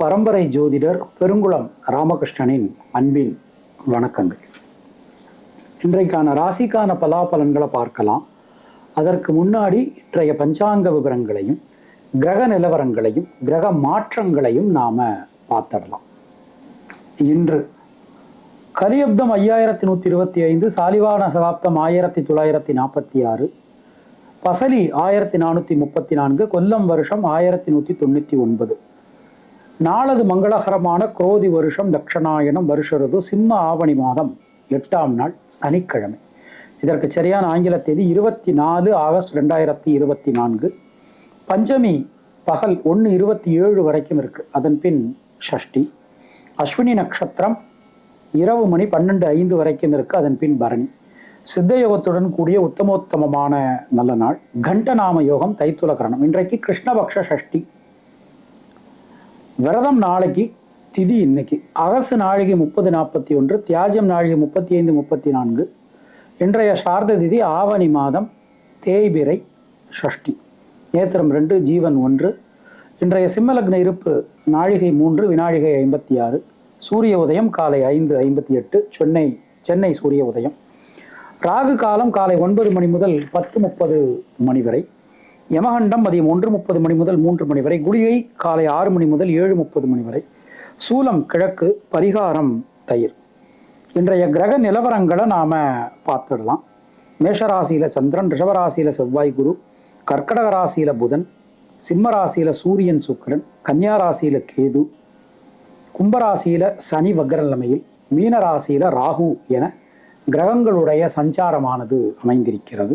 பரம்பரை ஜோதிடர் பெருங்குளம் ராமகிருஷ்ணனின் அன்பின் வணக்கங்கள். இன்றைக்கான ராசிக்கான பலாபலன்களை பார்க்கலாம். அதற்கு முன்னாடி இன்றைய பஞ்சாங்க விவரங்களையும் கிரக நிலவரங்களையும் கிரக மாற்றங்களையும் நாம பார்த்துடலாம். இன்று கலியப்தம் ஐயாயிரத்தி நூற்றி இருபத்தி ஐந்து சாலிவான சகாப்தம் ஆயிரத்தி தொள்ளாயிரத்தி நாற்பத்தி ஆறு பசலி ஆயிரத்தி நானூற்றி முப்பத்தி நான்கு கொல்லம் வருஷம் ஆயிரத்தி நூற்றி தொண்ணூற்றி ஒன்பது. நாளது மங்களகரமான குரோதி வருஷம் தட்சணாயனம் வருஷருது சிம்ம ஆவணி மாதம் எட்டாம் நாள் சனிக்கிழமை. இதற்கு சரியான ஆங்கில தேதி இருபத்தி நாலு ஆகஸ்ட் ரெண்டாயிரத்தி இருபத்தி நான்கு. பஞ்சமி பகல் ஒன்று இருபத்தி ஏழு வரைக்கும் இருக்கு. அதன் பின் ஷஷ்டி அஸ்வினி நட்சத்திரம் இரவு மணி பன்னெண்டு ஐந்து வரைக்கும் இருக்கு. அதன் பின் பரணி. சித்த யோகத்துடன் கூடிய உத்தமோத்தமமான நல்ல நாள். கண்டநாம யோகம் தைத்துல கரணம் இன்றைக்கு கிருஷ்ணபக்ஷ ஷஷ்டி. விரதம் நாளைக்கு திதி இன்னைக்கு. அகசு நாழிகை முப்பது நாற்பத்தி ஒன்று தியாஜம் நாழிகை முப்பத்தி ஐந்து முப்பத்தி நான்கு இன்றைய சார்த திதி ஆவணி மாதம் தேய்பிரை ஷஷ்டி. நேத்திரம் ரெண்டு ஜீவன் ஒன்று. இன்றைய சிம்மலக்ன இருப்பு நாழிகை மூன்று வினாழிகை ஐம்பத்தி ஆறு. சூரிய உதயம் காலை ஐந்து ஐம்பத்தி எட்டு சென்னை சென்னை சூரிய உதயம். ராகு காலம் காலை ஒன்பது மணி முதல் பத்து முப்பது மணி வரை. யமகண்டம் மதியம் ஒன்று முப்பது மணி முதல் மூன்று மணி வரை குளிகை காலை ஆறு மணி முதல் ஏழு முப்பது மணி வரை. சூலம் கிழக்கு பரிகாரம் தயிர். இன்றைய கிரக நிலவரங்களை நாம் பார்த்துடலாம். மேஷராசியில சந்திரன் ரிஷபராசியில் செவ்வாய் குரு கர்க்கடக ராசியில புதன் சிம்மராசியில சூரியன் சுக்கிரன் கன்னியா ராசியில கேது கும்பராசியில சனி வக்ர நிலைமையில் மீன ராகு என கிரகங்களுடைய சஞ்சாரமானது அமைந்திருக்கிறது.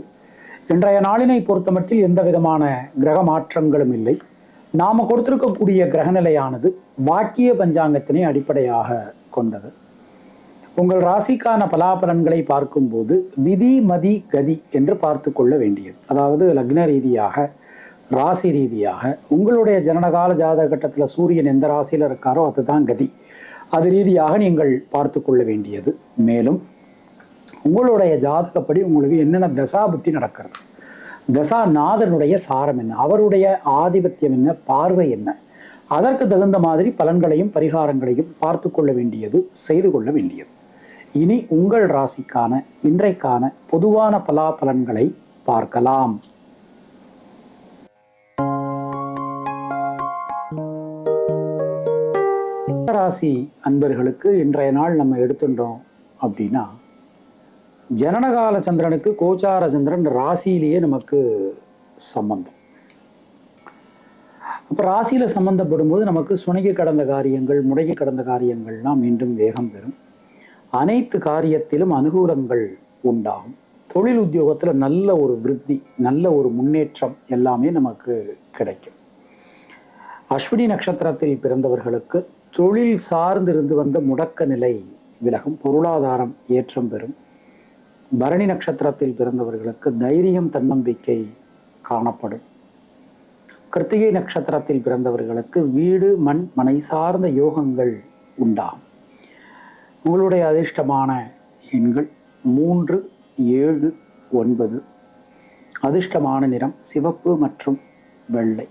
இன்றைய நாளினை பொறுத்தமட்டில் எந்த விதமான கிரக மாற்றங்களும் இல்லை. நாம கொடுத்திருக்கக்கூடிய கிரகநிலையானது வாக்கிய பஞ்சாங்கத்தினை அடிப்படையாக கொண்டது. உங்கள் ராசிக்கான பலாபலன்களை பார்க்கும்போது விதி மதி கதி என்று பார்த்து கொள்ள வேண்டியது. அதாவது லக்ன ரீதியாக ராசி ரீதியாக உங்களுடைய ஜனனகால ஜாதக கட்டத்தில் சூரியன் எந்த ராசியில் இருக்காரோ அதுதான் கதி. அது ரீதியாக நீங்கள் பார்த்து கொள்ள வேண்டியது. மேலும் உங்களுடைய ஜாதகப்படி உங்களுக்கு என்னென்ன தசாபுத்தி நடக்கிறது? தசாநாதனுடைய சாரம் என்ன? அவருடைய ஆதிபத்தியம் என்ன? பார்வை என்ன? அதற்கு தகுந்த மாதிரி பலன்களையும் பரிகாரங்களையும் பார்த்து கொள்ள வேண்டியது செய்து கொள்ள வேண்டியது. இனி உங்கள் ராசிக்கான இன்றைக்கான பொதுவான பலாபலன்களை பார்க்கலாம். ராசி அன்பர்களுக்கு இன்றைய நாள் நம்ம எடுத்துட்டோம் அப்படின்னா ஜனனகால சந்திரனுக்கு கோச்சார சந்திரன் ராசியிலேயே நமக்கு சம்பந்தம். அப்போ ராசியில சம்பந்தப்படும் போது நமக்கு சுணங்கி கடந்த காரியங்கள் முடங்கி கடந்த காரியங்கள்லாம் மீண்டும் வேகம் பெறும். அனைத்து காரியத்திலும் அனுகூலங்கள் உண்டாகும். தொழில் உத்தியோகத்தில் நல்ல ஒரு விருத்தி நல்ல ஒரு முன்னேற்றம் எல்லாமே நமக்கு கிடைக்கும். அஸ்வினி நட்சத்திரத்தில் பிறந்தவர்களுக்கு தொழில் சார்ந்திருந்து வந்த முடக்க நிலை விலகும் பொருளாதாரம் ஏற்றம் பெறும். பரணி நட்சத்திரத்தில் பிறந்தவர்களுக்கு தைரியம் தன்னம்பிக்கை காணப்படும். கிருத்திகை நட்சத்திரத்தில் பிறந்தவர்களுக்கு வீடு மண் மனை சார்ந்த யோகங்கள் உண்டாகும். உங்களுடைய அதிர்ஷ்டமான எண்கள் மூன்று ஏழு ஒன்பது. அதிர்ஷ்டமான நிறம் சிவப்பு மற்றும் வெள்ளை.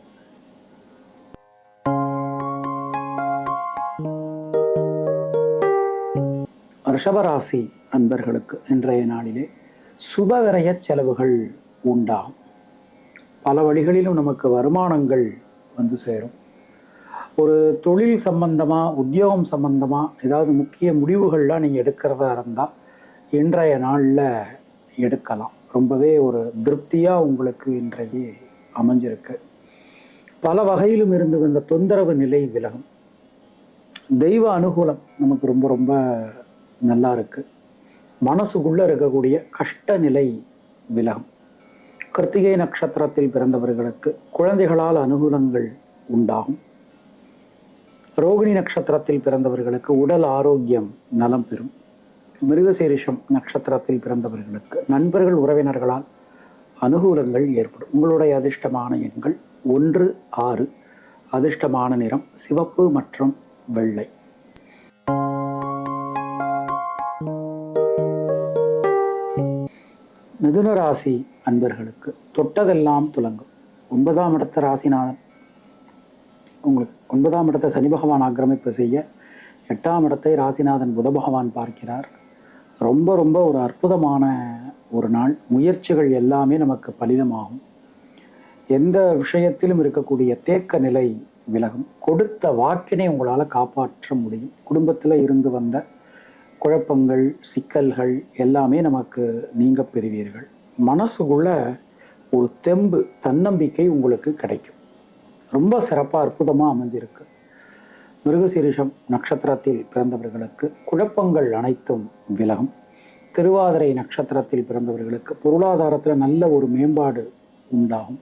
ரிஷபராசி அன்பர்களுக்கு இன்றைய நாளிலே சுபவிரய செலவுகள் உண்டாகும். பல வழிகளிலும் நமக்கு வருமானங்கள் வந்து சேரும். ஒரு தொழில் சம்பந்தமாக உத்தியோகம் சம்பந்தமாக ஏதாவது முக்கிய முடிவுகள்லாம் நீங்கள் எடுக்கிறதா இருந்தால் இன்றைய நாளில் எடுக்கலாம். ரொம்பவே ஒரு திருப்தியாக உங்களுக்கு இன்றைக்கு அமைஞ்சிருக்கு. பல வகையிலும் இருந்து வந்த தொந்தரவு நிலை விலகும். தெய்வ அனுகூலம் நமக்கு ரொம்ப ரொம்ப நல்லா இருக்கு மனசுக்குள்ள இருக்கக்கூடிய கஷ்ட நிலை விலகும். கிருத்திகை நட்சத்திரத்தில் பிறந்தவர்களுக்கு குழந்தைகளால் அனுகூலங்கள் உண்டாகும். ரோகிணி நட்சத்திரத்தில் பிறந்தவர்களுக்கு உடல் ஆரோக்கியம் நலம் பெறும். மிருகசீரிஷம் நட்சத்திரத்தில் பிறந்தவர்களுக்கு நண்பர்கள் உறவினர்களால் அனுகூலங்கள் ஏற்படும். உங்களுடைய அதிர்ஷ்டமான எண்கள் ஒன்று ஆறு. அதிர்ஷ்டமான நிறம் சிவப்பு மற்றும் வெள்ளை. மிதுன ராசி அன்பர்களுக்கு தொட்டதெல்லாம் துலங்கும். ஒன்பதாம் இடத்த ராசிநாதன். உங்களுக்கு ஒன்பதாம் இடத்தை சனி பகவான் ஆக்கிரமிப்பு செய்ய எட்டாம் இடத்தை ராசிநாதன் புத பகவான் பார்க்கிறார். ரொம்ப ரொம்ப ஒரு அற்புதமான ஒரு நாள். முயற்சிகள் எல்லாமே நமக்கு பலிதமாகும். எந்த விஷயத்திலும் இருக்கக்கூடிய தேக்க நிலை விலகும். கொடுத்த வாக்கினை உங்களால் காப்பாற்ற முடியும். குடும்பத்தில் இருந்து வந்த குழப்பங்கள் சிக்கல்கள் எல்லாமே நமக்கு நீங்க பெறுவீர்கள். மனசுக்குள்ள ஒரு தெம்பு தன்னம்பிக்கை உங்களுக்கு கிடைக்கும். ரொம்ப சிறப்பாக அற்புதமாக அமைஞ்சிருக்கு. மிருகசீரிஷம் நட்சத்திரத்தில் பிறந்தவர்களுக்கு குழப்பங்கள் அனைத்தும் விலகும். திருவாதிரை நட்சத்திரத்தில் பிறந்தவர்களுக்கு பொருளாதாரத்தில் நல்ல ஒரு மேம்பாடு உண்டாகும்.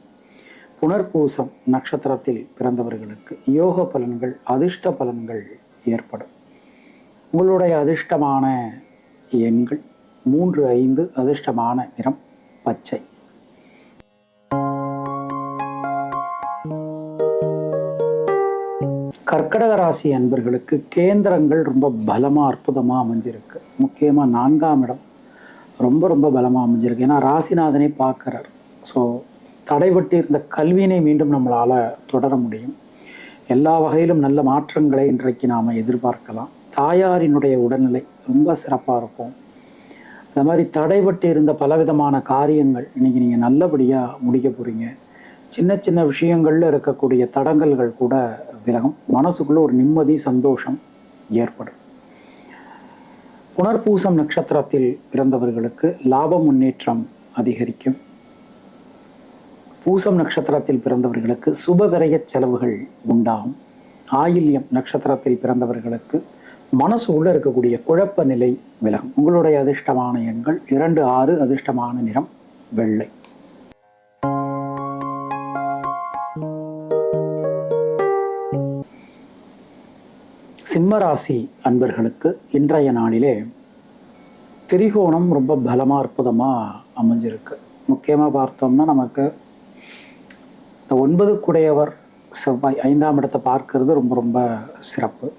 புனர்பூசம் நட்சத்திரத்தில் பிறந்தவர்களுக்கு யோக பலன்கள் அதிர்ஷ்ட பலன்கள் ஏற்படும். உங்களுடைய அதிர்ஷ்டமான எண்கள் மூன்று ஐந்து அதிர்ஷ்டமான நிறம் பச்சை. கர்க்கடக ராசி அன்பர்களுக்கு கேந்திரங்கள் ரொம்ப பலமாக அற்புதமாக அமைஞ்சிருக்கு. முக்கியமாக நான்காம் இடம் ரொம்ப ரொம்ப பலமாக அமைஞ்சிருக்கு. ஏன்னா ராசிநாதனே பார்க்குறார். ஸோ தடைபட்டு இருந்த கல்வியினை மீண்டும் நம்மளால் தொடர முடியும். எல்லா வகையிலும் நல்ல மாற்றங்களை இன்றைக்கு நாம் எதிர்பார்க்கலாம். தாயாரினுடைய உடல்நிலை ரொம்ப சிறப்பாக இருக்கும். அந்த மாதிரி தடைபட்டு இருந்த பலவிதமான காரியங்கள் இன்னைக்கு நீங்கள் நல்லபடியாக முடிக்க போகிறீங்க சின்ன சின்ன விஷயங்களில் இருக்கக்கூடிய தடங்கல்கள் கூட விலகும். மனசுக்குள்ளே ஒரு நிம்மதி சந்தோஷம் ஏற்படும். புனர்பூசம் நட்சத்திரத்தில் பிறந்தவர்களுக்கு லாப முன்னேற்றம் அதிகரிக்கும். பூசம் நட்சத்திரத்தில் பிறந்தவர்களுக்கு சுபவிரய செலவுகள் உண்டாகும். ஆயில்யம் நட்சத்திரத்தில் பிறந்தவர்களுக்கு மனசு உள்ள இருக்கக்கூடிய குழப்ப நிலை விலகும். உங்களுடைய அதிர்ஷ்டமான எண்கள் இரண்டு ஆறு அதிர்ஷ்டமான நிறம் வெள்ளை. சிம்மராசி அன்பர்களுக்கு இன்றைய நாளிலே திரிகோணம் ரொம்ப பலமா அற்புதமா அமைஞ்சிருக்கு. முக்கியமா பார்த்தோம்னா நமக்கு இந்த ஒன்பது குடையவர் செவ்வாய் ஐந்தாம் இடத்தை பார்க்கறது ரொம்ப ரொம்ப சிறப்பு.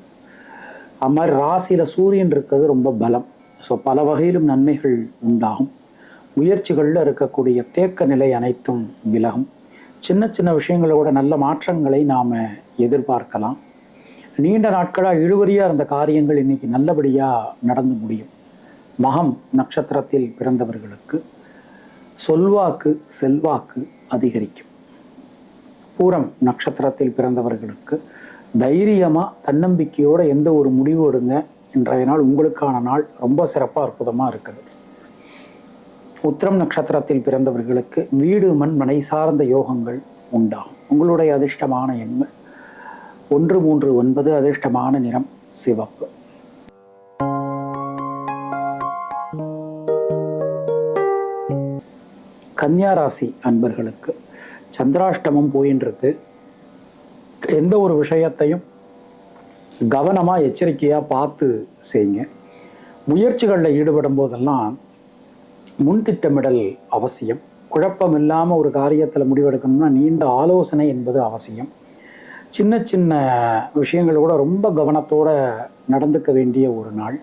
அது மாதிரி ராசியில சூரியன் இருக்கிறது ரொம்ப பலம். ஸோ பல வகையிலும் நன்மைகள் உண்டாகும். முயற்சிகளில் இருக்கக்கூடிய தேக்க நிலை அனைத்தும் விலகும். சின்ன சின்ன விஷயங்களோட நல்ல மாற்றங்களை நாம் எதிர்பார்க்கலாம். நீண்ட நாட்களாக இழுவரியாக இருந்த காரியங்கள் இன்னைக்கு நல்லபடியாக நடந்து முடியும். மகம் நட்சத்திரத்தில் பிறந்தவர்களுக்கு சொல்வாக்கு செல்வாக்கு அதிகரிக்கும். பூரம் நட்சத்திரத்தில் பிறந்தவர்களுக்கு தைரியமா தன்னம்பிக்கையோட எந்த ஒரு முடிவு எடுங்க இன்றைய நாள் உங்களுக்கான நாள் ரொம்ப சிறப்பா அற்புதமா இருக்குது. உத்திரம் நட்சத்திரத்தில் பிறந்தவர்களுக்கு வீடு மண் மனை சார்ந்த யோகங்கள் உண்டாகும் உங்களுடைய அதிர்ஷ்டமான எண்கள். ஒன்று மூன்று ஒன்பது அதிர்ஷ்டமான நிறம் சிவப்பு. கன்னியாராசி அன்பர்களுக்கு சந்திராஷ்டமம் போயின்றது. எந்த ஒரு விஷயத்தையும் கவனமாக எச்சரிக்கையாக பார்த்து செய்யுங்க. முயற்சிகளில் ஈடுபடும் போதெல்லாம் முன் திட்டமிடல் அவசியம். குழப்பம் இல்லாமல் ஒரு காரியத்தில் முடிவெடுக்கணும்னா நீண்ட ஆலோசனை என்பது அவசியம். சின்ன சின்ன விஷயங்கள் கூட ரொம்ப கவனத்தோடு நடந்துக்க வேண்டிய ஒரு நாள்.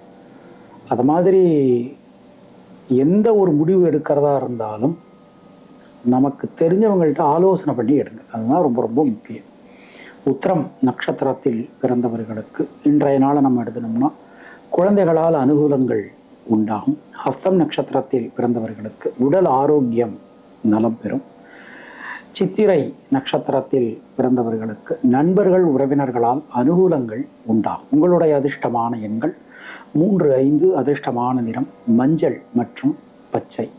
அது மாதிரி எந்த ஒரு முடிவு எடுக்கிறதா இருந்தாலும் நமக்கு தெரிஞ்சவங்கள்ட்ட ஆலோசனை பண்ணி எடுங்க. அதுதான் ரொம்ப ரொம்ப முக்கியம். உத்திரம் நட்சத்திரத்தில் பிறந்தவர்களுக்கு இன்றைய நாளை நம்ம எடுத்துனோம்னா குழந்தைகளால் அனுகூலங்கள் உண்டாகும். ஹஸ்தம் நட்சத்திரத்தில் பிறந்தவர்களுக்கு உடல் ஆரோக்கியம் நலம் பெறும். சித்திரை நட்சத்திரத்தில் பிறந்தவர்களுக்கு நண்பர்கள் உறவினர்களால் அனுகூலங்கள் உண்டாகும். உங்களுடைய அதிர்ஷ்டமான எண்கள் மூன்று ஐந்து அதிர்ஷ்டமான நிறம் மஞ்சள் மற்றும் பச்சை.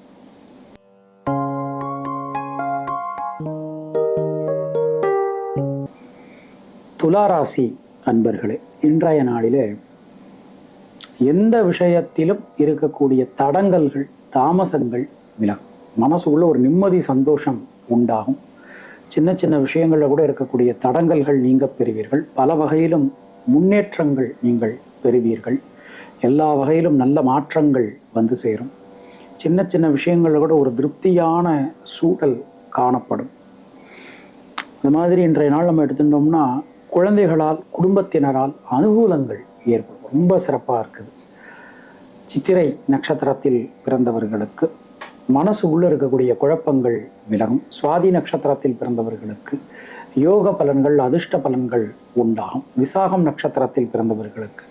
துளாராசி அன்பர்களே இன்றைய நாளிலே எந்த விஷயத்திலும் இருக்கக்கூடிய தடங்கல்கள் தாமசங்கள் விலகும் மனசுக்குள்ள ஒரு நிம்மதி சந்தோஷம் உண்டாகும். சின்ன சின்ன விஷயங்களில் கூட இருக்கக்கூடிய தடங்கல்கள் நீங்க பெறுவீர்கள். பல வகையிலும் முன்னேற்றங்கள் நீங்கள் பெறுவீர்கள். எல்லா வகையிலும் நல்ல மாற்றங்கள் வந்து சேரும். சின்ன சின்ன விஷயங்களில் கூட ஒரு திருப்தியான சூழல் காணப்படும். இந்த மாதிரி இன்றைய நாள் நம்ம எடுத்துட்டோம்னா குழந்தைகளால் குடும்பத்தினரால் அனுகூலங்கள் ஏற்படும். ரொம்ப சிறப்பாக இருக்குது. சித்திரை நட்சத்திரத்தில் பிறந்தவர்களுக்கு மனசு உள்ளே இருக்கக்கூடிய குழப்பங்கள் விலகும். சுவாதி நட்சத்திரத்தில் பிறந்தவர்களுக்கு யோக பலன்கள் அதிர்ஷ்ட பலன்கள் உண்டாகும். விசாகம் நட்சத்திரத்தில் பிறந்தவர்களுக்கு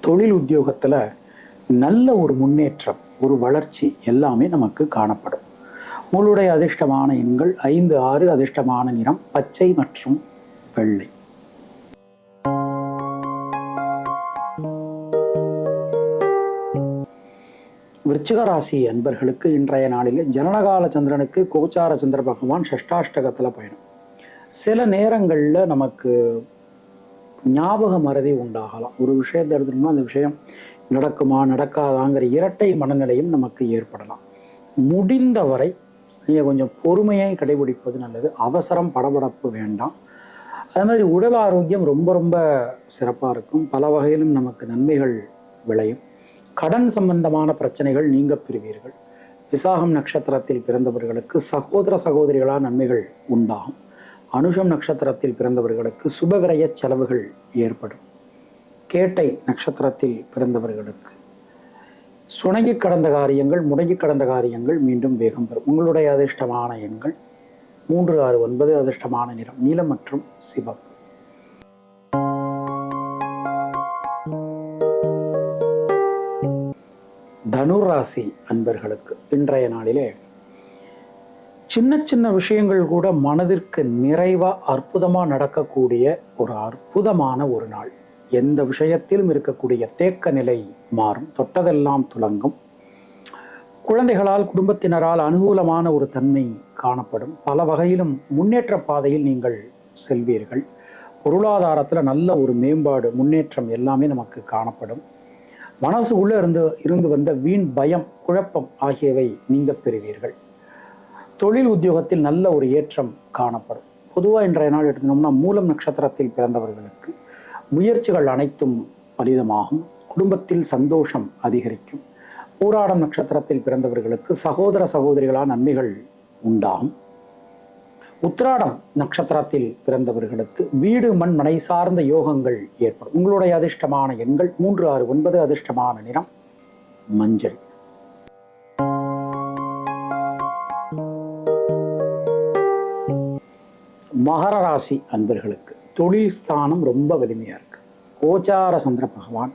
தொழில் உத்தியோகத்தில் நல்ல ஒரு முன்னேற்றம் ஒரு வளர்ச்சி எல்லாமே நமக்கு காணப்படும். உங்களுடைய அதிர்ஷ்டமான எண்கள் ஐந்து ஆறு அதிர்ஷ்டமான நிறம் பச்சை மற்றும் வெள்ளை விருச்சிக ராசி அன்பர்களுக்கு இன்றைய நாளில் ஜனனகால சந்திரனுக்கு கோச்சார சந்திர பகவான் ஷஷ்டாஷ்டகத்துல பயணம். சில நேரங்களில் நமக்கு ஞாபக மறதி உண்டாகலாம். ஒரு விஷயத்தை எடுத்துட்டோம்னா அந்த விஷயம் நடக்குமா நடக்காதாங்கிற இரட்டை மனநிலையும் நமக்கு ஏற்படலாம். முடிந்தவரை நீங்கள் கொஞ்சம் பொறுமையை கடைபிடிப்பது நல்லது. அவசரம் படபடப்பு வேண்டாம். அது மாதிரி உடல் ஆரோக்கியம் ரொம்ப ரொம்ப சிறப்பாக இருக்கும். பல வகையிலும் நமக்கு நன்மைகள் விளையும். கடன் சம்பந்தமான பிரச்சனைகள் நீங்க பெறுவீர்கள். விசாகம் நட்சத்திரத்தில் பிறந்தவர்களுக்கு சகோதர சகோதரிகளாக நன்மைகள் உண்டாகும். அனுஷம் நட்சத்திரத்தில் பிறந்தவர்களுக்கு சுபகிரய செலவுகள் ஏற்படும். கேட்டை நட்சத்திரத்தில் பிறந்தவர்களுக்கு சுணங்கி கடந்த காரியங்கள் முடங்கி கடந்த காரியங்கள் மீண்டும் வேகம் பெறும். உங்களுடைய அதிர்ஷ்டமான எண்கள் மூன்று ஆறு ஒன்பது அதிர்ஷ்டமான நிறம் நீலம் மற்றும் சிவப்பு. தனுராசி அன்பர்களுக்கு இன்றைய நாளிலே சின்ன சின்ன விஷயங்கள் கூட மனதிற்கு நிறைவா அற்புதமா நடக்கக்கூடிய ஒரு அற்புதமான ஒரு நாள். எந்த விஷயத்திலும் இருக்கக்கூடிய தேக்க நிலை மாறும் தொட்டதெல்லாம் துலங்கும். குழந்தைகளால் குடும்பத்தினரால் அனுகூலமான ஒரு தன்மை காணப்படும். பல வகையிலும் முன்னேற்ற பாதையில் நீங்கள் செல்வீர்கள். பொருளாதாரத்தில் நல்ல ஒரு மேம்பாடு முன்னேற்றம் எல்லாமே நமக்கு காணப்படும். மனசுக்குள்ளே இருந்து இருந்து வந்த வீண் பயம் குழப்பம் ஆகியவை நீங்க பெறுவீர்கள். தொழில் உத்தியோகத்தில் நல்ல ஒரு ஏற்றம் காணப்படும். பொதுவாக இன்றைய நாள் எடுத்தோம்னா மூலம் நட்சத்திரத்தில் பிறந்தவர்களுக்கு முயற்சிகள் அனைத்தும் பலிதமாகும். குடும்பத்தில் சந்தோஷம் அதிகரிக்கும். பூராடம் நட்சத்திரத்தில் பிறந்தவர்களுக்கு சகோதர சகோதரிகளான நன்மைகள் உண்டாம் உத்ராடம் நட்சத்திரத்தில் பிறந்தவர்களுக்கு வீடு மண் மனை சார்ந்த யோகங்கள் ஏற்படும். உங்களுடைய அதிர்ஷ்டமான எண்கள் மூன்று ஆறு ஒன்பது அதிர்ஷ்டமான நிறம் மஞ்சள். மகர ராசி அன்பர்களுக்கு தொழில் ஸ்தானம் ரொம்ப வலிமையா இருக்கு. கோச்சார சந்திர பகவான்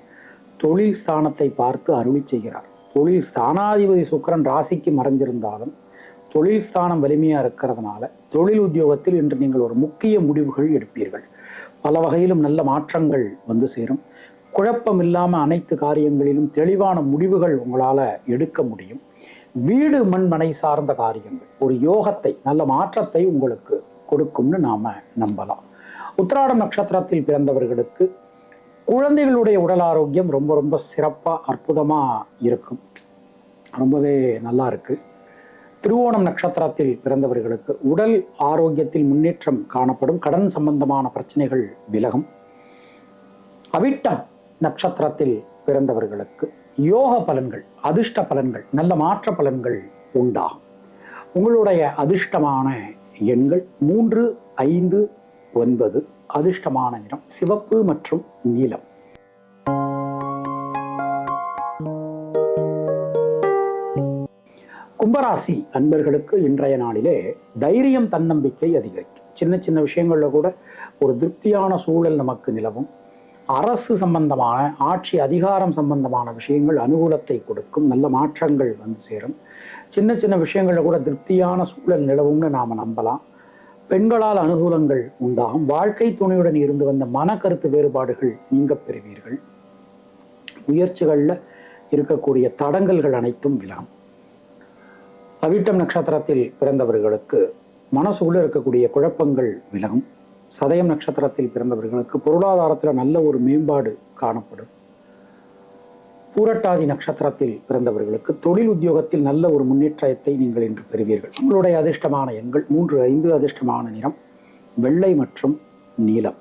தொழில் ஸ்தானத்தை பார்த்து அருளி செய்கிறார். தொழில் ஸ்தானாதிபதி சுக்கிரன் ராசிக்கு மறைஞ்சிருந்தாலும் தொழில் ஸ்தானம் வலிமையாக இருக்கிறதுனால தொழில் உத்தியோகத்தில் இன்று நீங்கள் ஒரு முக்கிய முடிவுகள் எடுப்பீர்கள். பல வகையிலும் நல்ல மாற்றங்கள் வந்து சேரும். குழப்பம் இல்லாமல் அனைத்து காரியங்களிலும் தெளிவான முடிவுகள் உங்களால் எடுக்க முடியும். வீடு மண் மனை சார்ந்த காரியங்கள். ஒரு யோகத்தை நல்ல மாற்றத்தை உங்களுக்கு கொடுக்கும்னு நாம் நம்பலாம். உத்திராடம் நட்சத்திரத்தில் பிறந்தவர்களுக்கு குழந்தைகளுடைய உடல் ஆரோக்கியம் ரொம்ப ரொம்ப சிறப்பாக அற்புதமாக இருக்கும். ரொம்பவே நல்லா இருக்கு. திருவோணம் நட்சத்திரத்தில் பிறந்தவர்களுக்கு உடல் ஆரோக்கியத்தில் முன்னேற்றம் காணப்படும். கடன் சம்பந்தமான பிரச்சனைகள் விலகும். அவிட்டம் நட்சத்திரத்தில் பிறந்தவர்களுக்கு யோக பலன்கள் அதிர்ஷ்ட பலன்கள் நல்ல மாற்ற பலன்கள் உண்டாகும். உங்களுடைய அதிர்ஷ்டமான எண்கள் மூன்று ஐந்து ஒன்பது. அதிர்ஷ்டமான நிறம் சிவப்பு மற்றும் நீலம். கும்பராசி அன்பர்களுக்கு இன்றைய நாளிலே தைரியம் தன்னம்பிக்கை அதிகரிக்கும். சின்ன சின்ன விஷயங்களில் கூட ஒரு திருப்தியான சூழல் நமக்கு நிலவும். அரசு சம்பந்தமான ஆட்சி அதிகாரம் சம்பந்தமான விஷயங்கள் அனுகூலத்தை கொடுக்கும். நல்ல மாற்றங்கள் வந்து சேரும். சின்ன சின்ன விஷயங்களில் கூட திருப்தியான சூழல் நிலவும்னு நாம் நம்பலாம். பெண்களால் அனுகூலங்கள் உண்டாகும். வாழ்க்கை துணையுடன் இருந்து வந்த மன கருத்து வேறுபாடுகள் நீங்க பெறுவீர்கள். முயற்சிகள்ல இருக்கக்கூடிய தடங்கல்கள் அனைத்தும் விழாம். அவிட்டம் நட்சத்திரத்தில் பிறந்தவர்களுக்கு மனசுக்குள்ள இருக்கக்கூடிய குழப்பங்கள் விலகும். சதயம் நட்சத்திரத்தில் பிறந்தவர்களுக்கு பொருளாதாரத்தில் நல்ல ஒரு மேம்பாடு காணப்படும். பூரட்டாதி நட்சத்திரத்தில் பிறந்தவர்களுக்கு தொழில் உத்தியோகத்தில் நல்ல ஒரு முன்னேற்றத்தை நீங்கள் இன்று பெறுவீர்கள். உங்களுடைய அதிர்ஷ்டமான எண்கள் மூன்று ஐந்து அதிர்ஷ்டமான நிறம் வெள்ளை மற்றும் நீலம்.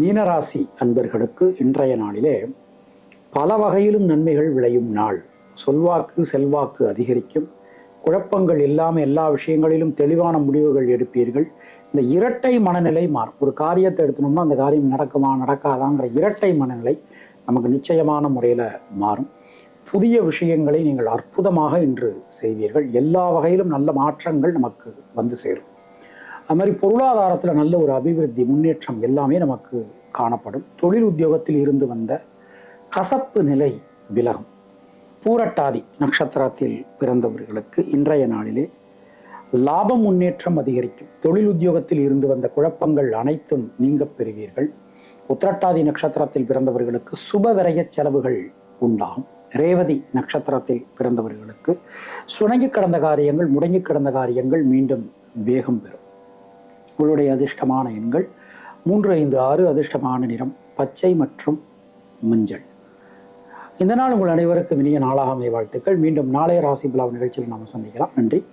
மீனராசி அன்பர்களுக்கு இன்றைய நாளிலே பல வகையிலும் நன்மைகள் விளையும் நாள். சொல்வாக்கு செல்வாக்கு அதிகரிக்கும். குழப்பங்கள் இல்லாமல் எல்லா விஷயங்களிலும் தெளிவான முடிவுகள் எடுப்பீர்கள். இந்த இரட்டை மனநிலை மாறும். ஒரு காரியத்தை எடுத்தணும்னா அந்த காரியம் நடக்குமா நடக்காதாங்கிற இரட்டை மனநிலை நமக்கு நிச்சயமான முறையில் மாறும். புதிய விஷயங்களை நீங்கள் அற்புதமாக இன்று செய்வீர்கள். எல்லா வகையிலும் நல்ல மாற்றங்கள் நமக்கு வந்து சேரும். அது மாதிரி பொருளாதாரத்தில் நல்ல ஒரு அபிவிருத்தி முன்னேற்றம் எல்லாமே நமக்கு காணப்படும். தொழில் உத்தியோகத்தில் இருந்து வந்த கசப்பு நிலை விலகும். பூரட்டாதி நட்சத்திரத்தில் பிறந்தவர்களுக்கு இன்றைய நாளிலே லாபம் முன்னேற்றம் அதிகரிக்கும். தொழில் உத்தியோகத்தில் இருந்து வந்த குழப்பங்கள் அனைத்தும் நீங்கப் பெறுவீர்கள். உத்திரட்டாதி நட்சத்திரத்தில் பிறந்தவர்களுக்கு சுப விரய செலவுகள் உண்டாகும். ரேவதி நட்சத்திரத்தில் பிறந்தவர்களுக்கு சுணங்கி கிடந்த காரியங்கள் முடங்கி கிடந்த காரியங்கள் மீண்டும் வேகம் பெறும். உங்களுடைய அதிர்ஷ்டமான எண்கள் மூன்று ஐந்து ஆறு அதிர்ஷ்டமான நிறம் பச்சை மற்றும் மஞ்சள். இந்த நாள் உங்கள் அனைவருக்கும் இனிய நாளாக அமைய வாழ்த்துக்கள். மீண்டும் நாளைய ராசி பிளாவ் நிகழ்ச்சியில் நாம் சந்திக்கலாம். நன்றி.